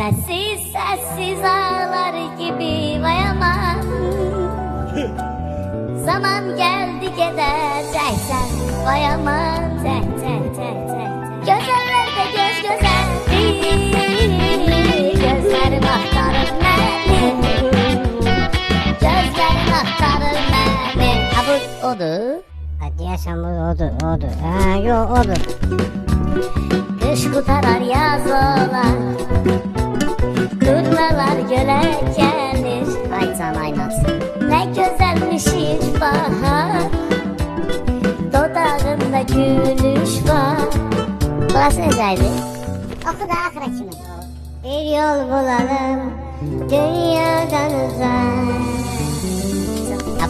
Sessiz sessiz ağlar gibi vay aman. Zaman geldi gideceksen vay aman. Tek tek tek tek Gözlerde göz gözeldi Gözlerim aktarır beni Gözlerim aktarır beni Ha bu odur. Ha deyəsən bu odur. Hə, yox, odur. Kış kurtarar yaz olar ilk bahar Dodağında gülüş var Burası neceydi? Oku da kimi Bir yol bulalım dünyadan uzak.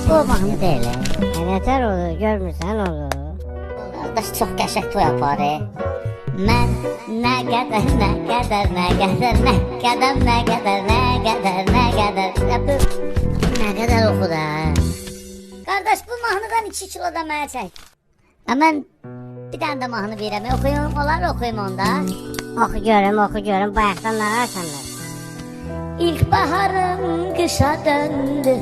Bu mahnı değil Hə, nətər olur, görmürsən olur. Qardaş çox qəşəng toy aparır Mən nə qədər, nə qədər, nə qədər, nə qədər, nə qədər, nə qədər, nə qədər Ya bu nə qədər oxu da Qardaş bu mahnıdan 2 kilo da mənə çək mən bir dənə də mahnı verirəm Oxuyum, olar oxuyum onda. Oxu görüm, oxu görüm, bayaqdan nə ararsanlar. İlkbaharım kışa döndü.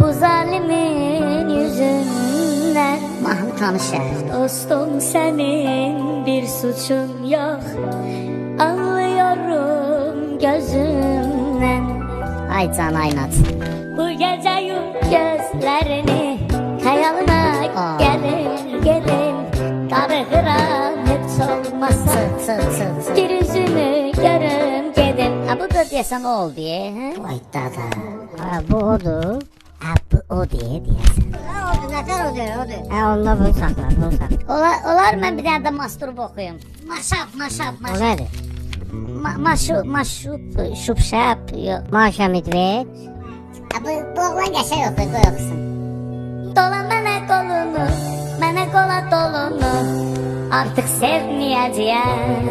Bu zalimin yüzünden Mahnı tanışır Dostum senin bir suçun yok. Anlıyorum gözünden Ay can aynat Bu gece gözlerini Hayalına gelin gelin Darıkıram hiç olmasa Bir yüzünü görüm gedim Ha bu da diyesen ol diye Vay dada. Ha, bu odur. Ha bu o diye diyesen Ha, odur, nətər odur, odur. Hə, onda bunu saxla, bunu saxla. Olar, olar mən bir dənə də masturb oxuyum Maşap maşap O maşap. Nədir? Ma maşup maşup şup şap yok Maşa Midved. Bu, bu oğlan qəşəng oxuyur qoy oxusun Dola mənə qolunu Mənə qola dolunu Artıq sevməyəcəyəm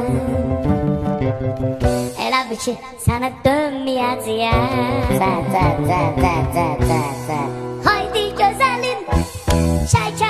Elə bil ki sənə dönməyəcəyəm Zə zə zə zə zə zə zə Haydi gözəlim Şəkər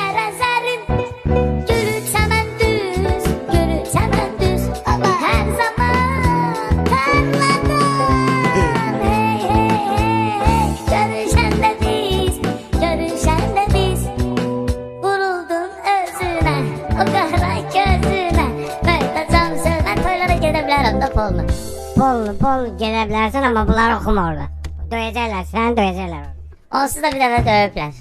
pol gedə bilərsən, amma bunları oxuma orada. Döyəcəklər, səni döyəcəklər orada. Onsuz da bir dəfə döyüblər